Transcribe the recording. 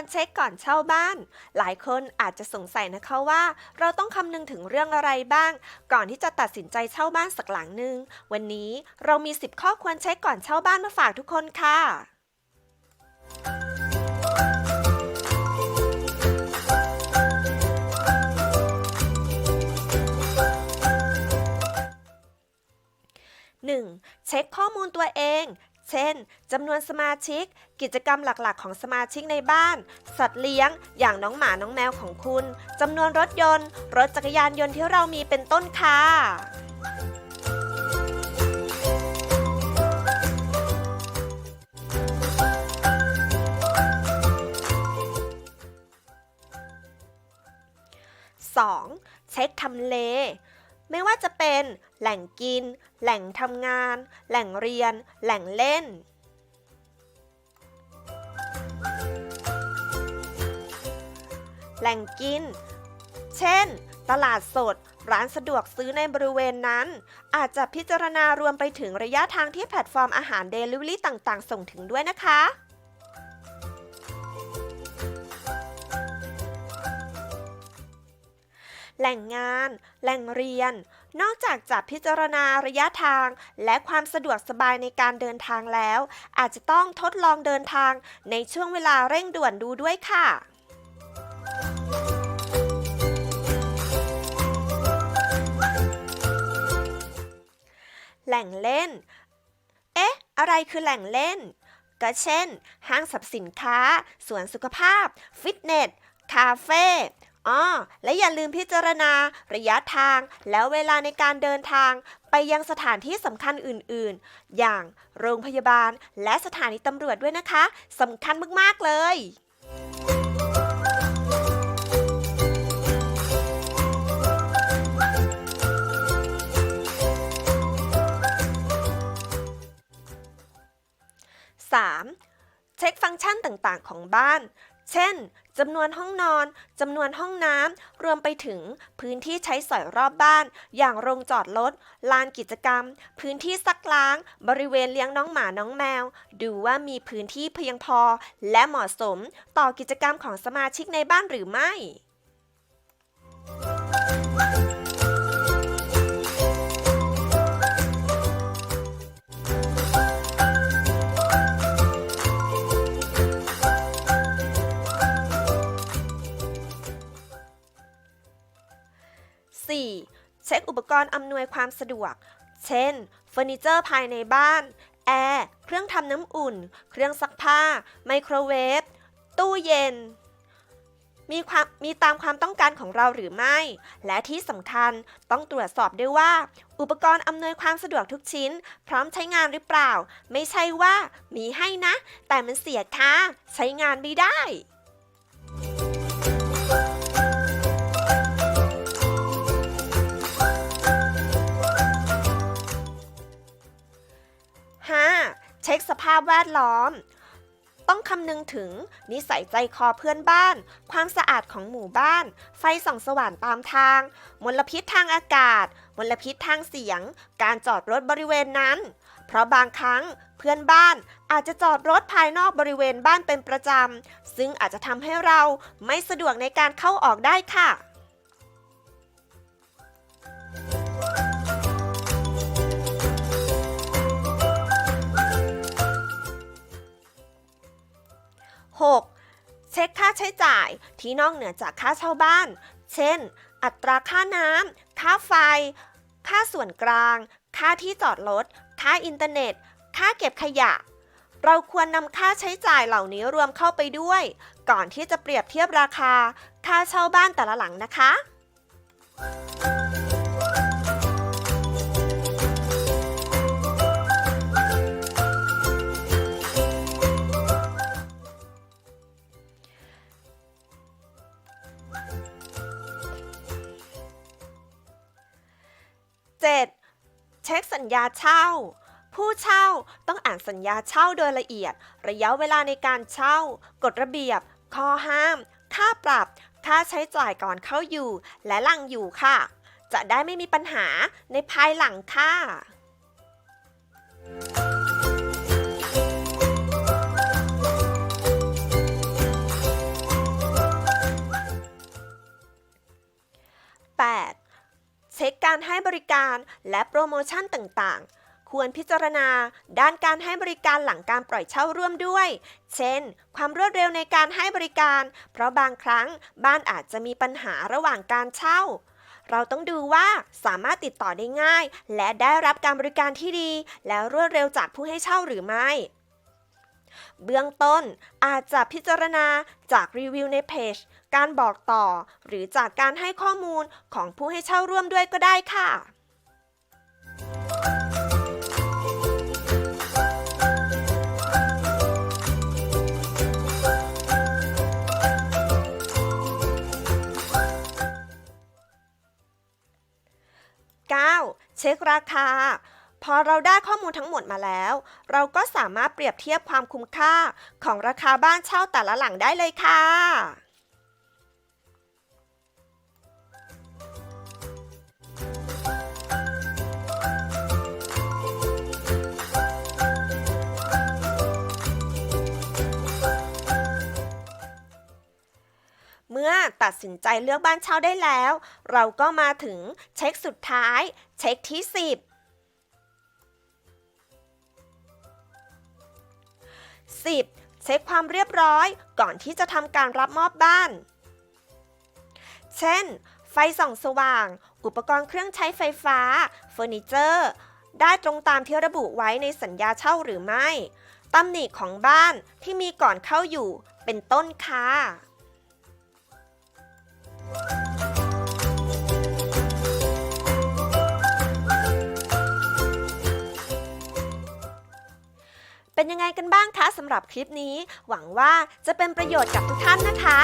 รเช็คก่อนเช่าบ้าน หลายคนอาจจะสงสัยนะคะว่า เราต้องคำนึงถึงเรื่องอะไรบ้าง ก่อนที่จะตัดสินใจเช่าบ้านสักหลังหนึ่งวันนี้เรามี 10 ข้อควรเช็คก่อนเช่าบ้านมาฝากทุกคนค่ะ 1. เช็คข้อมูลตัวเอง เช่นจำนวนสมาชิก กิจกรรมหลักๆ ของสมาชิกในบ้าน สัตว์เลี้ยง อย่างน้องหมาน้องแมวของคุณจำนวนรถยนต์ รถจักรยานยนต์ที่เรามีเป็นต้นค่ะ 2. เช็คทำเล ไม่ว่าจะเป็น แหล่งกิน แหล่งทำงาน แหล่งเรียน แหล่งเล่น แหล่งกิน เช่น ตลาดสด ร้านสะดวกซื้อในบริเวณนั้น อาจจะพิจารณารวมไปถึงระยะทางที่แพลตฟอร์มอาหารเดลิเวอรี่ต่างๆ ส่งถึงด้วยนะคะ แหล่งงาน แหล่งเรียน นอกจากจะพิจารณาระยะทาง และความสะดวกสบายในการเดินทางแล้ว อาจจะต้องทดลองเดินทางในช่วงเวลาเร่งด่วนดูด้วยค่ะแหล่งเล่น เอ๊ะ อะไรคือแหล่งเล่น ก็เช่น ห้างสรรพสินค้า สวนสุขภาพ ฟิตเนส คาเฟ่ อ๋อและอย่าลืมพิจารณา ระยะทาง แล้วเวลาในการเดินทาง ไปยังสถานที่สำคัญอื่นๆ อย่างโรงพยาบาลและสถานีตำรวจด้วยนะคะสำคัญมากๆเลย 3. เช็คฟังก์ชันต่างๆ ของบ้าน เช่นจำนวนห้องนอนจำนวนห้องน้ำรวมไปถึงพื้นที่ใช้สอยรอบบ้าน อย่างโรงจอดรถลานกิจกรรม พื้นที่ซักล้าง บริเวณเลี้ยงน้องหมาน้องแมว ดูว่ามีพื้นที่เพียงพอ และเหมาะสมต่อกิจกรรมของสมาชิกในบ้านหรือไม่ 4. เช็คอุปกรณ์อำนวยความสะดวก เช่น เฟอร์นิเจอร์ภายในบ้าน แอร์ เครื่องทำน้ำอุ่น เครื่องซักผ้า ไมโครเวฟ ตู้เย็น มีความมีตามความต้องการของเราหรือไม่ และที่สำคัญต้องตรวจสอบด้วยว่า อุปกรณ์อำนวยความสะดวกทุกชิ้น พร้อมใช้งานหรือเปล่า ไม่ใช่ว่า มีให้นะ แต่มันเสียค่าใช้งานไม่ได้ เช็คสภาพแวดล้อม ต้องคำนึงถึงนิสัยใจคอเพื่อนบ้าน ความสะอาดของหมู่บ้าน ไฟส่องสว่างตามทาง มลพิษทางอากาศ มลพิษทางเสียง การจอดรถบริเวณนั้น เพราะบางครั้งเพื่อนบ้านอาจจะจอดรถภายนอกบริเวณบ้านเป็นประจำ ซึ่งอาจจะทำให้เราไม่สะดวกในการเข้าออกได้ค่ะ 6. เช็คค่าใช้จ่ายที่นอกเหนือจากค่าเช่าบ้าน เช่น อัตราค่าน้ำ ค่าไฟ ค่าส่วนกลาง ค่าที่จอดรถ ค่าอินเทอร์เน็ต ค่าเก็บขยะ เราควรนำค่าใช้จ่ายเหล่านี้รวมเข้าไปด้วย ก่อนที่จะเปรียบเทียบราคา ค่าเช่าบ้านแต่ละหลังนะคะ ช็คสัญญาเช่า ผู้เช่าต้องอ่านสัญญาเช่าโดยละเอียด ระยะเวลาในการเช่า กฎระเบียบ ข้อห้าม ค่าปรับ ค่าใช้จ่ายก่อนเข้าอยู่ และหลังอยู่ค่ะ จะได้ไม่มีปัญหาในภายหลังค่ะแปด เช็คการให้บริการและโปรโมชั่นต่างๆ ควรพิจารณาด้านการให้บริการหลังการปล่อยเช่าร่วมด้วย เช่น ความรวดเร็วในการให้บริการ เพราะบางครั้งบ้านอาจจะมีปัญหาระหว่างการเช่า เราต้องดูว่าสามารถติดต่อได้ง่าย และได้รับการบริการที่ดี และรวดเร็วจากผู้ให้เช่าหรือไม่เบื้องต้นอาจจะพิจารณาจากรีวิวในเพจ การบอกต่อ หรือจากการให้ข้อมูลของผู้ให้เช่าร่วมด้วยก็ได้ค่ะ 9. เช็คราคา พอเราได้ข้อมูลทั้งหมดมาแล้ว เราก็สามารถเปรียบเทียบความคุ้มค่าของราคาบ้านเช่าแต่ละหลังได้เลยค่ะ มื่อตัดสินใจเลือกบ้านเช่าได้แล้ว เราก็มาถึงเช็คสุดท้าย เช็คที่ 10 10. เช็คความเรียบร้อยก่อนที่จะทำการรับมอบบ้าน เช่น ไฟส่องสว่าง อุปกรณ์เครื่องใช้ไฟฟ้า เฟอร์นิเจอร์ ได้ตรงตามที่ระบุไว้ในสัญญาเช่าหรือไม่ ตำหนิของบ้านที่มีก่อนเข้าอยู่ เป็นต้นค่ะ เป็นยังไงกันบ้างคะสำหรับคลิปนี้ หวังว่าจะเป็นประโยชน์กับทุกท่านนะคะ